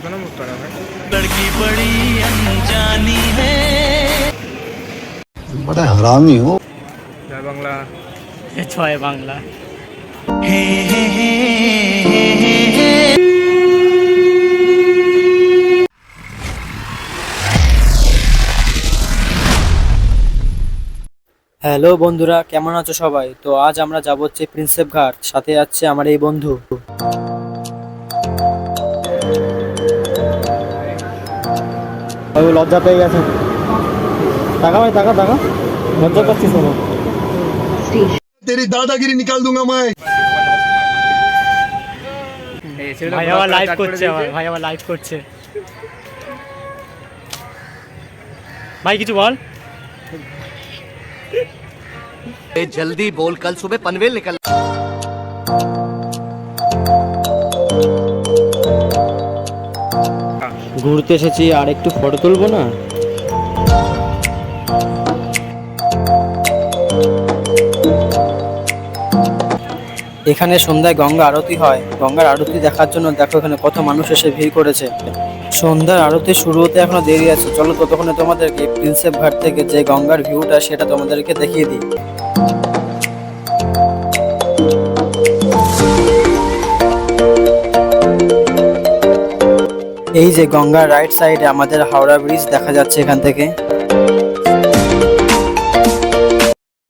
কত নম্বর পাড়া ভাই लड़की बड़ी अनजानी है बड़ा हरामी हो জয় বাংলা ছয় বাংলা हे हे हे हे हे हे হ্যালো বন্ধুরা কেমন আছো সবাই তো আজ আমরা যাব হচ্ছে প্রিন্সেপ ঘাট সাথে যাচ্ছে আমার এই বন্ধু লজ্জা পেয়ে গেছে টাকা ভাই টাকা টাকা লজ্জা পাচ্ছিস কোনো तेरी दादागिरी निकाल दूंगा मैं এই ছেলেটা ভাই ঘোড়া আবার করে লাইভ start করে করছে আবার দিয়েছে। ভাই আবার লাইভ করছে ভাই কিছু বল जल्दी बोल कल सुबह पनवेल निकल ঘুরতে এসেছি আর একটু ফটো তুলবো না? এখানে সন্ধ্যায় গঙ্গা আরতি হয়। গঙ্গার আরতি দেখার জন্য দেখো এখানে কত মানুষ এসে ভিড় করেছে। সন্ধ্যার আরতি শুরু হতে এখনও দেরি আছে। চলো ততক্ষণে তোমাদেরকে প্রিন্সেপ ঘাট থেকে যে গঙ্গার ভিউটা সেটা তোমাদেরকে দেখিয়ে দিই। এই যে গঙ্গার রাইট সাইডে আমাদের হাওড়া ব্রিজ দেখা যাচ্ছে এখান থেকে।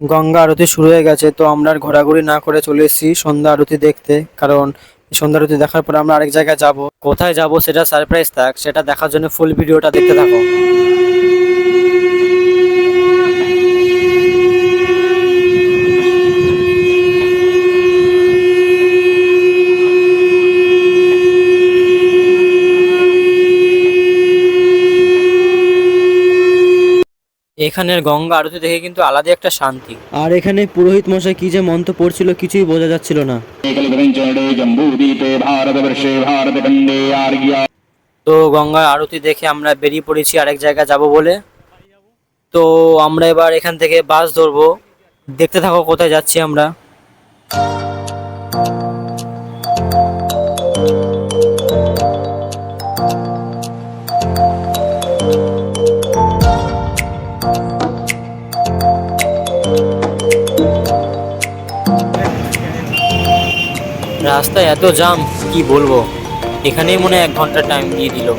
গঙ্গা আরতি শুরু হয়ে গেছে, তো আমরা আর ঘোরাঘুরি না করে চলে এসেছি সন্ধ্যা আরতি দেখতে। কারণ সন্ধ্যা আরতি দেখার পর আমরা আরেক জায়গায় যাব। কোথায় যাব সেটা সারপ্রাইজ থাক, সেটা দেখার জন্য ফুল ভিডিওটা দেখতে থাকো। এখানের গঙ্গা আরতি দেখে কিন্তু আলাদা একটা শান্তি। আর এখানে পুরোহিত মশাই কি যে মন্ত্র পড়ছিল কিছুই বোঝা যাচ্ছিল না। তো গঙ্গা আরতি দেখে আমরা বেরিয়ে পড়েছি আরেক জায়গা যাব বলে। তো আমরা এবার এখান থেকে বাস ধরবো। দেখতে থাকো কোথায় যাচ্ছি আমরা। রাস্তায় এত জাম কি বলব? এখানেই মনে এক ঘণ্টা টাইম দিয়ে দিল।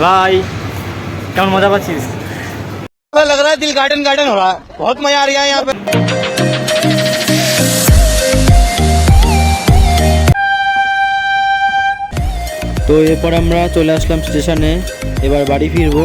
ভাই কেমন মজা পাচ্ছিস लग रहा है दिल गार्डन गार्डन हो रहा है बहुत मजा आ रहा है यहाँ पे তো এরপর আমরা চলে আসলাম স্টেশনে এবার বাড়ি ফিরবো